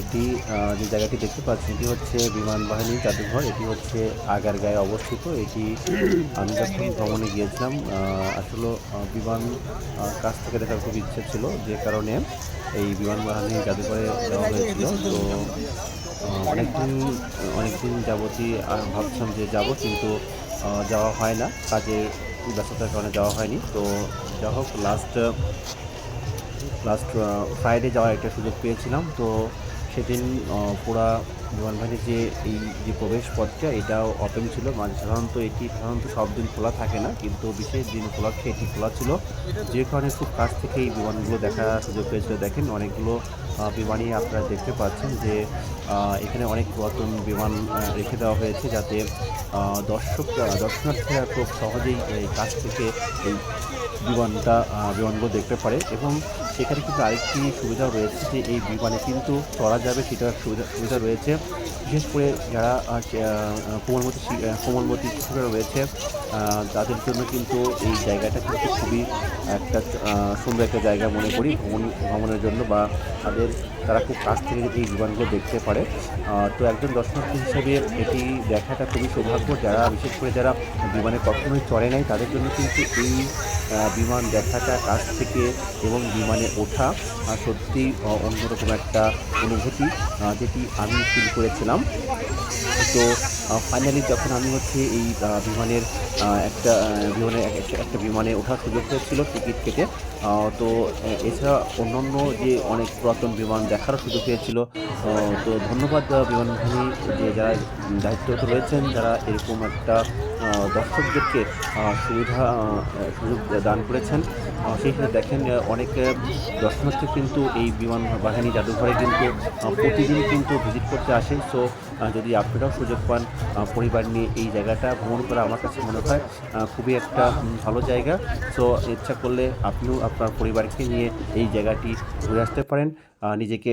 এটি যে জায়গাটি দেখতে পাচ্ছেন এটি হচ্ছে বিমান বাহিনী জাদুঘর। এটি হচ্ছে আগারগাঁয়ে অবস্থিত। এটি আমি যখন ভ্রমণে গিয়েছিলাম আসলে বিমান কাছ থেকে দেখার খুব ইচ্ছে ছিল, যে কারণে এই বিমান বাহিনী জাদুঘরে যাওয়া হয়েছিল। তো অনেকদিন অনেকদিন যাবতই ভাবছিলাম যে যাব, কিন্তু যাওয়া হয় না। কাজের ব্যস্ততার কারণে যাওয়া হয়নি। তো যা হোক লাস্ট লাস্ট ফ্রাইডে যাওয়ার একটা সুযোগ পেয়েছিলাম। তো সেদিন পুরা বিমান বাহিনীর যে এই যে প্রবেশ পথটা এটাও ওপেন ছিল। মানে সাধারণত এটি সাধারণত সব দিন খোলা থাকে না কিন্তু বিশেষ দিন উপলক্ষে এটি খোলা ছিল। যে কারণে খুব কাছ থেকে এই বিমানগুলো দেখার সুযোগ পেয়েছিল। দেখেন অনেকগুলো বিমানই আপনারা দেখতে পাচ্ছেন যে এখানে অনেক পুরাতন বিমান রেখে দেওয়া হয়েছে যাতে আহ, দর্শক দর্শনার্থীরা খুব সহজেই এই কাছ থেকে এই বিমানটা বিমানগুলো দেখতে পারে। এবং সেখানে কিন্তু আরেকটি সুবিধা রয়েছে যে এই বিমানে কিন্তু চড়া যাবে সেটার সুবিধা সুবিধা রয়েছে। বিশেষ করে যারা কোমলমতি কোমলমতি শিশুরা রয়েছে তাদের জন্য কিন্তু এই জায়গাটা কিন্তু খুবই একটা সুন্দর একটা জায়গা মনে করি ভ্রমণ, ভ্রমণের জন্য বা তাদের, তারা খুব কাছ থেকে এই বিমানগুলো দেখতে পারে। তো একজন দর্শনার্থী হিসেবে এটি দেখাটা খুবই সৌভাগ্য। যারা, বিশেষ করে যারা বিমানে কখনোই চড়ে নাই, তাদের জন্য কিন্তু এই বিমান দেখাটা কাছ থেকে এবং বিমানে ওঠা আহ, সত্যি অন্যরকম একটা অনুভূতি যেটি আমি ফিল করেছিলাম। তো ফাইনালি যখন আমি হচ্ছে এই বিমানের একটা বিমানে একটা- বিমানে ওঠার সুযোগ হয়েছিল টিকিট কেটে তো এছাড়া অন্যান্য যে অনেক পুরাতন বিমান দেখারও সুযোগ হয়েছিল তো ধন্যবাদ আহ, বিমান বাহিনী যে যারা দায়িত্বরত রয়েছেন যারা এরকম একটা দর্শকদেরকে সুবিধা সুযোগ দান করেছেন। সেই সাথে দেখেন অনেক দর্শনার্থী কিন্তু এই বিমান বাহিনী জাদুঘরে কিন্তু প্রতিদিন কিন্তু ভিজিট করতে আসেন সো যদি আপনারাও সুযোগ পান পরিবার নিয়ে এই জায়গাটা ভ্রমণ করা আমার কাছে মনে হয় খুবই একটা ভালো জায়গা। সো ইচ্ছা করলে আপনিও আপনার পরিবারকে নিয়ে এই জায়গাটি ঘুরে আসতে পারেন। নিজেকে